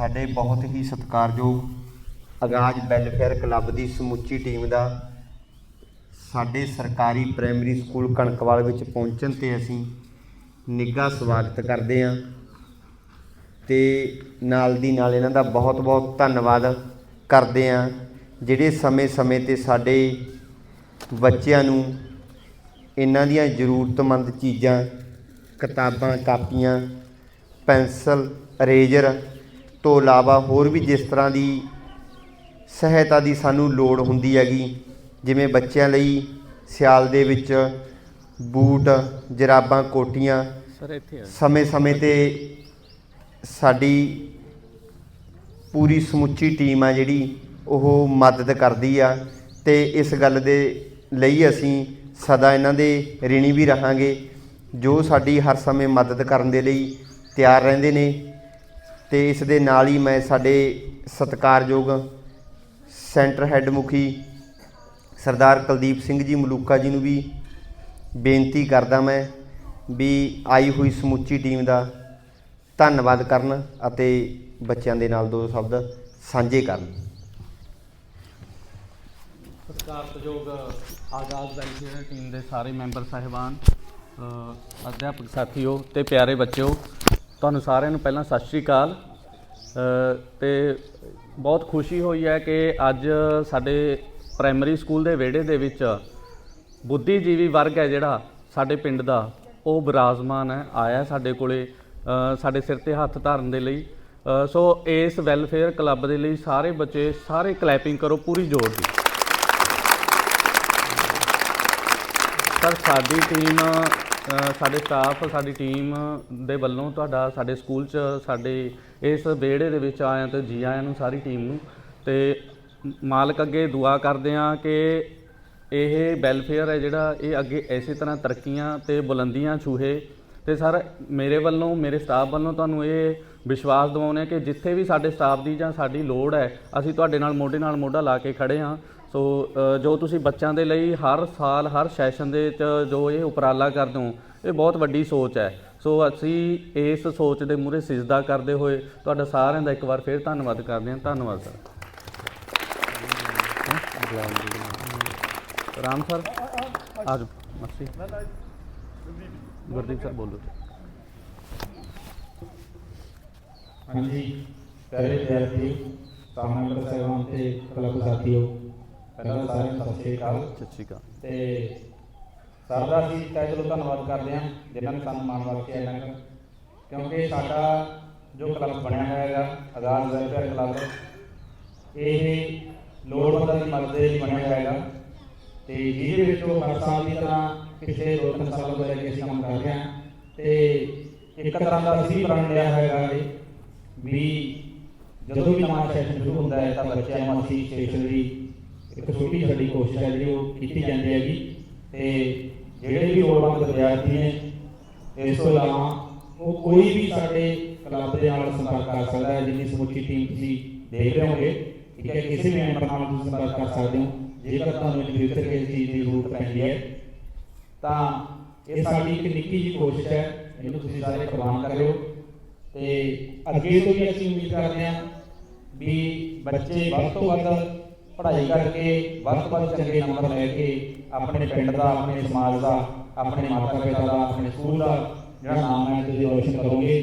ਸਾਡੇ ਬਹੁਤ ਹੀ ਸਤਿਕਾਰਯੋਗ ਆਗਾਜ਼ ਵੈਲਫੇਅਰ ਕਲੱਬ ਦੀ ਸਮੁੱਚੀ ਟੀਮ ਦਾ ਸਾਡੇ ਸਰਕਾਰੀ ਪ੍ਰਾਇਮਰੀ ਸਕੂਲ ਕਣਕਵਾਲ ਵਿੱਚ ਪਹੁੰਚਣ ਤੇ ਅਸੀਂ ਨਿੱਘਾ ਸਵਾਗਤ ਕਰਦੇ ਹਾਂ ਤੇ ਨਾਲ ਦੀ ਨਾਲ ਇਹਨਾਂ ਦਾ ਬਹੁਤ-ਬਹੁਤ ਧੰਨਵਾਦ ਕਰਦੇ ਹਾਂ, ਜਿਹੜੇ ਸਮੇਂ-ਸਮੇਂ ਤੇ ਸਾਡੇ ਬੱਚਿਆਂ ਨੂੰ ਇਹਨਾਂ ਦੀਆਂ ਜ਼ਰੂਰਤਮੰਦ ਚੀਜ਼ਾਂ, ਕਿਤਾਬਾਂ, ਕਾਪੀਆਂ, ਪੈਨਸਲ ਅਰੇਜ਼ਰ ਤੋਂ ਇਲਾਵਾ ਹੋਰ ਵੀ ਜਿਸ ਤਰ੍ਹਾਂ ਦੀ ਸਹਾਇਤਾ ਦੀ ਸਾਨੂੰ ਲੋੜ ਹੁੰਦੀ ਹੈਗੀ ਜਿਵੇਂ ਬੱਚਿਆਂ ਲਈ ਸਿਆਲ ਦੇ ਵਿੱਚ ਬੂਟ ਜਰਾਬਾਂ ਕੋਟੀਆਂ ਸਰ ਇੱਥੇ ਆ। ਸਮੇਂ-ਸਮੇਂ ਤੇ ਸਾਡੀ ਪੂਰੀ ਸਮੁੱਚੀ ਟੀਮ ਆ ਜਿਹੜੀ ਉਹ ਮਦਦ ਕਰਦੀ ਆ ਤੇ ਇਸ ਗੱਲ ਦੇ ਲਈ ਅਸੀਂ ਸਦਾ ਇਹਨਾਂ ਦੇ ਰਿਣੀ ਵੀ ਰਹਾਂਗੇ ਜੋ ਸਾਡੀ ਹਰ ਸਮੇਂ ਮਦਦ ਕਰਨ ਦੇ ਲਈ ਤਿਆਰ ਰਹਿੰਦੇ ਨੇ। ਤੇ ਇਸ ਦੇ ਨਾਲ ਹੀ ਮੈਂ ਸਾਡੇ ਸਤਿਕਾਰਯੋਗ ਸੈਂਟਰ ਹੈੱਡ ਮੁਖੀ ਸਰਦਾਰ ਕੁਲਦੀਪ ਸਿੰਘ ਜੀ ਮਲੂਕਾ ਜੀ ਨੂੰ ਵੀ ਬੇਨਤੀ ਕਰਦਾ ਮੈਂ ਵੀ ਆਈ ਹੋਈ ਸਮੁੱਚੀ ਟੀਮ ਦਾ ਧੰਨਵਾਦ ਕਰਨ ਅਤੇ ਬੱਚਿਆਂ ਦੇ ਨਾਲ ਦੋ ਸ਼ਬਦ ਸਾਂਝੇ ਕਰਨ। ਸਤਿਕਾਰਯੋਗ ਆਜ਼ਾਦ ਵੈਲਫੇਅਰ ਟੀਮ ਦੇ ਸਾਰੇ ਮੈਂਬਰ ਸਾਹਿਬਾਨ ਅ, ਅਧਿਆਪਕ ਸਾਥੀਓ ਤੇ ਪਿਆਰੇ ਬੱਚਿਓ ਤੁਹਾਨੂੰ ਸਾਰਿਆਂ ਨੂੰ ਪਹਿਲਾਂ ਸਤਿ ਸ਼੍ਰੀ ਅਕਾਲ। ਅ, ਤੇ ਬਹੁਤ ਖੁਸ਼ੀ ਹੋਈ ਹੈ ਕਿ ਅੱਜ ਸਾਡੇ ਪ੍ਰਾਇਮਰੀ ਸਕੂਲ ਦੇ ਵਿਹੜੇ ਦੇ ਵਿੱਚ ਬੁੱਧੀਜੀਵੀ ਵਰਗ ਹੈ ਜਿਹੜਾ ਸਾਡੇ ਪਿੰਡ ਦਾ। ਉਹ ਬਿਰਾਜਮਾਨ ਹੈ ਆਇਆ ਸਾਡੇ ਕੋਲੇ ਸਾਡੇ ਸਿਰ ਤੇ ਹੱਥ ਧਾਰਨ ਦੇ ਲਈ। ਸੋ ਇਸ ਵੈਲਫੇਅਰ ਕਲੱਬ ਦੇ ਲਈ ਸਾਰੇ ਬੱਚੇ ਸਾਰੇ ਕਲੈਪਿੰਗ ਕਰੋ ਪੂਰੀ ਜ਼ੋਰ ਦੀ। ਸਰ ਸਾਡੀ ਟੀਮ ਸਾਡੇ ਸਟਾਫ ਸਾਡੀ ਟੀਮ ਦੇ ਵੱਲੋਂ ਤੁਹਾਡਾ, ਸਾਡੇ ਸਕੂਲ 'ਚ ਸਾਡੇ ਇਸ ਵਿਹੜੇ ਦੇ ਵਿੱਚ ਆਇਆਂ ਤੇ ਜੀ ਆਇਆਂ ਨੂੰ ਸਾਰੀ ਟੀਮ ਨੂੰ। ਤੇ ਮਾਲਕ ਅੱਗੇ ਦੁਆ ਕਰਦੇ ਹਾਂ ਕਿ ਇਹ ਵੈਲਫੇਅਰ ਹੈ ਜਿਹੜਾ, ਇਹ ਅੱਗੇ ਇਸੇ ਤਰ੍ਹਾਂ ਤਰੱਕੀਆਂ ਤੇ ਬੁਲੰਦੀਆਂ ਛੂਹੇ। ਤੇ ਸਰ, ਮੇਰੇ ਵੱਲੋਂ, ਮੇਰੇ ਸਟਾਫ ਵੱਲੋਂ ਤੁਹਾਨੂੰ ਇਹ ਵਿਸ਼ਵਾਸ ਦਿਵਾਉਂਦੇ ਹਾਂ ਕਿ ਜਿੱਥੇ ਵੀ ਸਾਡੇ ਸਟਾਫ ਦੀ ਜਾਂ ਸਾਡੀ ਲੋੜ ਹੈ, ਅਸੀਂ ਤੁਹਾਡੇ ਨਾਲ ਮੋਢੇ ਨਾਲ ਮੋਢਾ ਲਾ ਕੇ ਖੜੇ ਹਾਂ ਸੋ ਜੋ ਤੁਸੀਂ ਬੱਚਿਆਂ ਦੇ ਲਈ ਹਰ ਸਾਲ, ਹਰ ਸੈਸ਼ਨ ਦੇ ਵਿੱਚ ਜੋ ਇਹ ਉਪਰਾਲਾ ਕਰਦੇ ਹੋ, ਇਹ ਬਹੁਤ ਵੱਡੀ ਸੋਚ ਹੈ। ਸੋ, ਅਸੀਂ ਇਸ ਸੋਚ ਦੇ ਮੂਹਰੇ ਸਿਜਦਾ ਕਰਦੇ ਹੋਏ ਤੁਹਾਡਾ ਸਾਰਿਆਂ ਦਾ ਇੱਕ ਵਾਰ ਫੇਰ ਧੰਨਵਾਦ ਕਰਦੇ ਹਾਂ। ਧੰਨਵਾਦ, ਸਰ। ਰਾਮ ਸਰ, ਆਜੋ ਮਰਸੀ ਗੁਰਦੀਪ ਸਰ, ਬੋਲੋ। ਹਾਂਜੀ, ਪਿਆਰੇ ਵਿਦਿਆਰਥੀ, ਸਾਹਮਣੇ ਸਾਹਿਬਾਨ ਤੇ ਕਲੱਬ ਸਾਥੀਓ ਪਹਿਲਾਂ ਸਾਰਿਆਂ ਨੂੰ ਸਤਿ ਸ਼੍ਰੀ ਅਕਾਲ। ਸਤਿ ਸ਼੍ਰੀ ਅਕਾਲ। ਤੇ ਸਰ ਦਾ ਅਸੀਂ ਤਹਿ ਦਿਲੋਂ ਧੰਨਵਾਦ ਕਰਦੇ ਹਾਂ ਜਿਨ੍ਹਾਂ ਨੇ ਸਾਨੂੰ ਮਾਣ ਬਖਸ਼ਿਆ ਇਹਨਾਂ ਨੂੰ। ਕਿਉਂਕਿ ਸਾਡਾ ਜੋ ਕਲੱਬ ਬਣਿਆ ਹੋਇਆ ਹੈਗਾ ਆਜ਼ਾਦ ਵੈਲਫੇਅਰ ਕਲੱਬ ਇਹ ਲੋੜਵੰਦਾਂ ਦੀ ਮਦਦ ਦੇ ਲਈ ਬਣਿਆ ਹੋਇਆ ਹੈਗਾ। ਤੇ ਜਿਹਦੇ ਵਿੱਚ ਉਹ ਹਰ ਸਾਲ ਦੀ ਤਰ੍ਹਾਂ ਪਿਛਲੇ ਦੋ ਤਿੰਨ ਸਾਲਾਂ ਤੋਂ ਲੈ ਕੇ ਅਸੀਂ ਕੰਮ ਕਰ ਰਹੇ ਹਾਂ। ਤੇ ਇੱਕ ਤਰ੍ਹਾਂ ਦਾ ਅਸੀਂ ਪ੍ਰਣ ਲਿਆ ਹੋਇਆ ਹੈਗਾ ਇਹ ਵੀ ਜਦੋਂ ਵੀ ਨਵਾਂ ਸੈਸ਼ਨ ਸ਼ੁਰੂ ਹੁੰਦਾ ਹੈ ਤਾਂ ਬੱਚਿਆਂ ਨੂੰ ਅਸੀਂ ਸਟੇਸ਼ਨਰੀ ਇੱਕ ਛੋਟੀ ਸਾਡੀ ਕੋਸ਼ਿਸ਼ ਹੈ ਜਿਹੜੀ ਉਹ ਕੀਤੀ ਜਾਂਦੀ ਹੈਗੀ। ਤੇ ਜਿਹੜੇ ਵੀ ਲੋੜਵੰਦ ਵਿਦਿਆਰਥੀ ਨੇ, ਇਸ ਤੋਂ ਇਲਾਵਾ ਉਹ ਕੋਈ ਵੀ ਸਾਡੇ ਕਲੱਬ ਦੇ ਨਾਲ ਸੰਪਰਕ ਕਰ ਸਕਦਾ ਹੈ, ਜਿੰਨੀ ਸਮੁੱਚੀ ਟੀਮ ਤੁਸੀਂ ਦੇਖ ਰਹੇ ਹੋਗੇ ਠੀਕ ਹੈ, ਕਿਸੇ ਵੀ ਮੈਂਬਰ ਨਾਲ ਤੁਸੀਂ ਸੰਪਰਕ ਕਰ ਸਕਦੇ ਹੋ। ਜੇਕਰ ਤੁਹਾਨੂੰ ਇੱਕ ਫਿਊਚਰ ਕਿਸੇ ਚੀਜ਼ ਦੀ ਜ਼ਰੂਰਤ ਪੈਂਦੀ ਹੈ, ਤਾਂ ਇਹ ਸਾਡੀ ਇੱਕ ਨਿੱਕੀ ਜਿਹੀ ਕੋਸ਼ਿਸ਼ ਹੈ। ਇਹਨੂੰ ਤੁਸੀਂ ਸਾਰੇ ਪ੍ਰਵਾਨ ਕਰਿਓ। ਤੇ ਅੱਗੇ ਤੋਂ ਵੀ ਅਸੀਂ ਉਮੀਦ ਕਰਦੇ ਹਾਂ ਵੀ ਬੱਚੇ ਵੱਧ ਤੋਂ ਵੱਧ ਪੜ੍ਹਾਈ ਕਰਕੇ ਵੱਧ ਤੋਂ ਵੱਧ ਚੰਗੇ ਨੰਬਰ ਲੈ ਕੇ ਆਪਣੇ ਪਿੰਡ ਦਾ ਆਪਣੇ ਸਮਾਜ ਦਾ ਆਪਣੇ ਮਾਤਾ ਪਿਤਾ ਦਾ ਆਪਣੇ ਸਕੂਲ ਦਾ ਜਿਹੜਾ ਨਾਮ ਹੈ ਤੁਸੀਂ ਰੋਸ਼ਨ ਕਰੋਗੇ।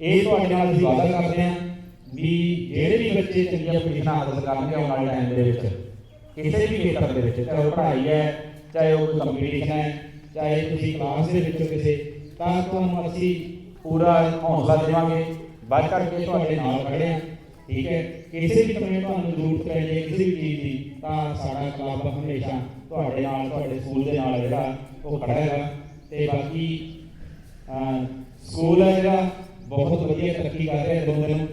ਇਹ ਤੁਹਾਡੇ ਨਾਲ ਅਸੀਂ ਵਾਅਦਾ ਕਰਦੇ ਹਾਂ ਵੀ ਜਿਹੜੇ ਵੀ ਬੱਚੇ ਚੰਗੀਆਂ ਪੋਜੀਸ਼ਨਾਂ ਹਾਸਲ ਕਰਨਗੇ ਆਉਣ ਵਾਲੇ ਟਾਈਮ ਦੇ ਵਿੱਚ ਕਿਸੇ ਵੀ ਖੇਤਰ ਦੇ ਵਿੱਚ ਚਾਹੇ ਉਹ ਪੜ੍ਹਾਈ ਹੈ ਚਾਹੇ ਉਹ ਕੋਈ ਕੰਪੀਟੀਸ਼ਨ ਹੈ ਚਾਹੇ ਤੁਸੀਂ ਕਲਾਸ ਦੇ ਵਿੱਚੋਂ ਕਿਸੇ ਤਾਂ ਤੁਹਾਨੂੰ ਅਸੀਂ ਪੂਰਾ ਹੌਸਲਾ ਦੇਵਾਂਗੇ। ਵੱਧ ਚੜ੍ਹ ਕੇ ਤੁਹਾਡੇ ਨਾਲ ਖੜੇ ਹਾਂ। ਠੀਕ ਹੈ। ਕਿਸੇ ਵੀ ਸਮੇਂ ਤੁਹਾਨੂੰ ਜ਼ਰੂਰਤ ਪੈ ਜਾਏ ਕਿਸੇ ਵੀ ਚੀਜ਼ ਦੀ, ਤਾਂ ਸਾਡਾ ਕਲੱਬ ਹਮੇਸ਼ਾ ਤੁਹਾਡੇ ਨਾਲ, ਤੁਹਾਡੇ ਸਕੂਲ ਦੇ ਨਾਲ ਜਿਹੜਾ, ਉਹ ਖੜਾ ਹੈਗਾ। ਤੇ ਬਾਕੀ ਸਕੂਲ ਹੈ ਜਿਹੜਾ ਬਹੁਤ ਵਧੀਆ ਤਰੱਕੀ ਕਰ ਰਿਹਾ ਦਿਨੋਂ ਦਿਨ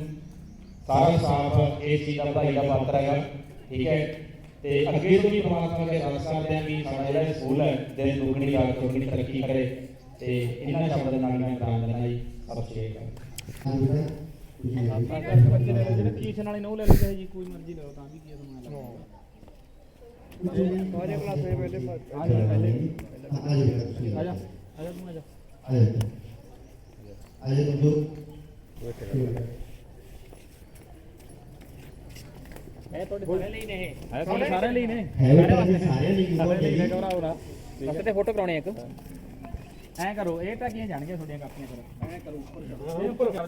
ਸਾਰਾ ਸਟਾਫ ਇਸ ਚੀਜ਼ ਦਾ ਵਧਾਈ ਦਾ ਪਾਤਰ ਹੈਗਾ। ਠੀਕ ਹੈ। ਤੇ ਅੱਗੇ ਤੋਂ ਵੀ ਪਰਮਾਤਮਾ ਦੇ ਅਰਦਾਸ ਕਰਦੇ ਹਾਂ ਕਿ ਸਾਡਾ ਜਿਹੜਾ ਸਕੂਲ ਹੈ, ਦਿਨ ਦੁਗਣੀ ਰਾਤ ਚੌਗਣੀ ਤਰੱਕੀ ਕਰੇ। ਤੇ ਇਹਨਾਂ ਸ਼ਬਦਾਂ ਨਾਲ ਮੈਂ ਕਰਾਂ ਜੀ। ਸਤਿ ਸ਼੍ਰੀ ਅਕਾਲ। ਜਿਹੜੇ ਫੀਸ ਨਾਲ ਨੋ ਲੈ ਲੈਂਦੇ ਜੀ ਕੋਈ ਮਰਜ਼ੀ ਲਓ ਤਾਂ ਵੀ ਕੀ ਸਮਾਂ ਲੱਗਦਾ ਸਾਰੇ ਕਲਾਸੇ ਪਹਿਲੇ ਆ ਜਾ ਪਹਿਲੇ ਆ ਜਾ ਆ ਜਾ ਤੂੰ ਆ ਜਾ ਇਹ ਤੁਹਾਡੇ ਸਾਰਿਆਂ ਲਈ ਨੇ ਇਹ ਤੁਹਾਡੇ ਸਾਰਿਆਂ ਲਈ ਨੇ ਹੈ ਤੁਹਾਡੇ ਸਾਰਿਆਂ ਲਈ ਬਹੁਤ ਲਈ ਨੇ ਵਧੀਆ ਘਬਰਾਓ ਨਾ ਬਸ ਤੇ ਫੋਟੋ ਕਰਾਉਣੀ ਇੱਕ ਐਂ ਕਰੋ ਇਹ ਤਾਂ ਕੀ ਜਾਣਗੇ ਤੁਹਾਡੀਆਂ ਕਾਪੀਆਂ ਕਰੋ ਐਂ ਕਰੋ ਉੱਪਰ ਜਾਓ ਉੱਪਰ ਕਰ